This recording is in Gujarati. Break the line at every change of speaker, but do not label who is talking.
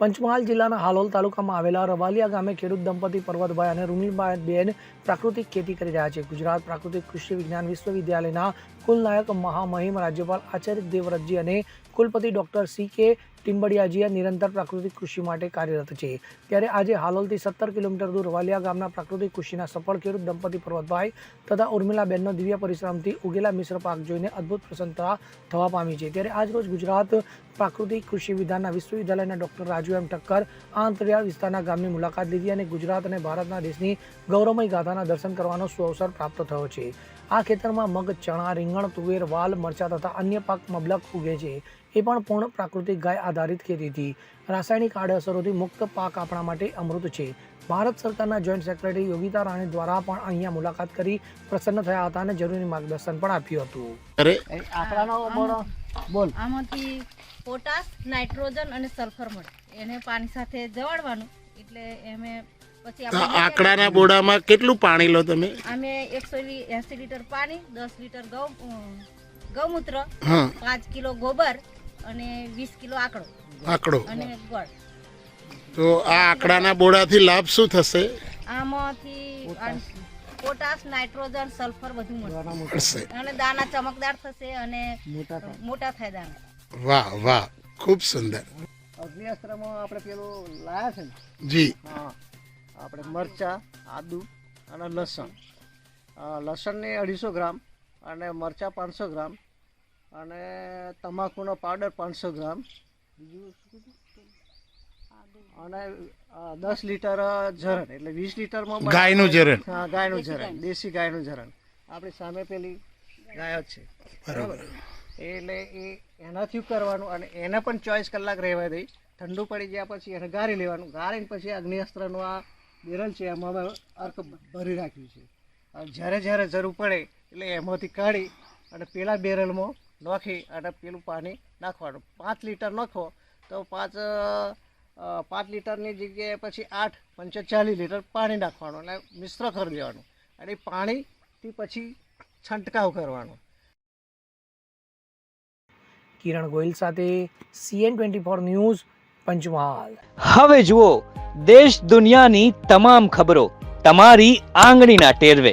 પંચમહાલ જિલ્લાના હાલોલ તાલુકામાં આવેલા રવાલિયા ગામે ખેડૂત દંપતી પર્વતભાઈ અને રૂમીલભાઈ બેન પ્રાકૃતિક ખેતી કરી રહ્યા છે. ગુજરાત પ્રાકૃતિક કૃષિ વિજ્ઞાન વિશ્વવિદ્યાલયના કુલનાયક મહામહિમ રાજ્યપાલ આચાર્ય દેવવ્રતજી અને કુલપતિ ડૉક્ટર સી કે ટિમ્બડિયાજીએ નિરંતર પ્રાકૃતિક કૃષિ માટે કાર્યરત છે. ત્યારે આજે હાલોલથી સત્તર કિલોમીટર દૂર વાલિયા ગામના પ્રાકૃતિક કૃષિના સફળ ખેડૂત દંપતી પર્વતભાઈ તથા ઉર્મિલાબેનનો દિવ્ય પરિશ્રમથી ઉગેલા મિશ્ર પાક જોઈને અદ્ભુત પ્રસન્નતા થવા પામી છે. ત્યારે આજરોજ ગુજરાત પ્રાકૃતિક કૃષિ વિધાનના વિશ્વવિદ્યાલયના ડોક્ટર રાજુ એમ ઠક્કર આ અંતરિયાળ વિસ્તારના ગામની મુલાકાત લીધી અને ગુજરાત અને ભારતના દેશની ગૌરવમય ગાથાના દર્શન કરવાનો સુઅવસર પ્રાપ્ત થયો છે. આ ખેતરમાં મગ, ચણા, રીંગણ, તુવેર, વાલ, મરચા તથા અન્ય પાક મબલક ઉગે છે. એ પણ પૂર્ણ પ્રાકૃતિક ગાય આધારિત ખેતીથી રાસાયણિક આડઅસરોથી મુક્ત પાક આપણા માટે અમૃત છે. ભારત સરકારના જોઈન્ટ સેક્રેટરી યોગિતા રાણી દ્વારા પણ અહીંયા મુલાકાત કરી પ્રસન્ન થયા હતા અને જરૂરી માર્ગદર્શન પણ આપ્યું હતું.
અરે.
આંકડાનો બોલ.
આમાંથી પોટાશ નાઇટ્રોજન અને સલ્ફર મળે. એને પાણી સાથે જવાડવાનું. એટલે એમે પછી
આંકડાના બોડામાં કેટલું પાણી લો તમે?
અમે એકસો એસી લીટર પાણી દસ લીટર ગૌ ગૌમૂત્ર પાંચ કિલો ગોબર અને વીસ કિલો આકડો.
આંકડો.
અને ગોળ.
તો આ આંકડાના બોડાથી લાભ શું થશે?
આમાંથી પોટાશ. નાઇટ્રોજન સલ્ફર બધું
મળશે.
અને દાણા ચમકદાર થશે અને
મોટા થાય.
દાણા.
વાહ વાહ. ખૂબ સુંદર.
અગ્નિઅસ્ત્રમાં આપણે પેલું લાયા છે ને?
જી.
હા. આપણે મરચા આદુ અને લસણ. લસણને અઢીસો ગ્રામ અને મરચા પાંચસો ગ્રામ અને તમાકુનો પાવડર પાંચસો ગ્રામ. બીજું શું કીધું? અને દસ લીટર જરણ એટલે વીસ લીટરમાં
ગાયનું જરણ
હા ગાયનું જરણ દેશી ગાયનું જરણ આપણી સામે પેલી ગાય જ છે.
બરાબર.
એટલે એ એનાથી કરવાનું અને એને પણ ચોવીસ કલાક રહેવા દઈ ઠંડુ પડી ગયા પછી એને ગાળી લેવાનું. ગાળીને પછી અગ્નિઅસ્ત્રનું આ બેરલ છે એમાં અમે અર્ક ભરી રાખ્યું છે. જ્યારે જ્યારે જરૂર પડે એટલે એમાંથી કાઢી અને પેલા બેરલમાં નાખી અને પેલું પાણી નાખવાનું. પાંચ લીટર નાખો તો પાંચ પાંચ લીટરની જગ્યાએ પછી આઠ પંચો ચાલીસ લીટર પાણી નાખવાનું અને મિશ્ર કરી દેવાનું અને પાણીથી પછી છંટકાવ કરવાનો.
કિરણ ગોયલ સાથે CN twenty four news Panchmahal.
હવે જુઓ દેશ દુનિયાની તમામ ખબરો તમારી આંગળીના ટેરવે.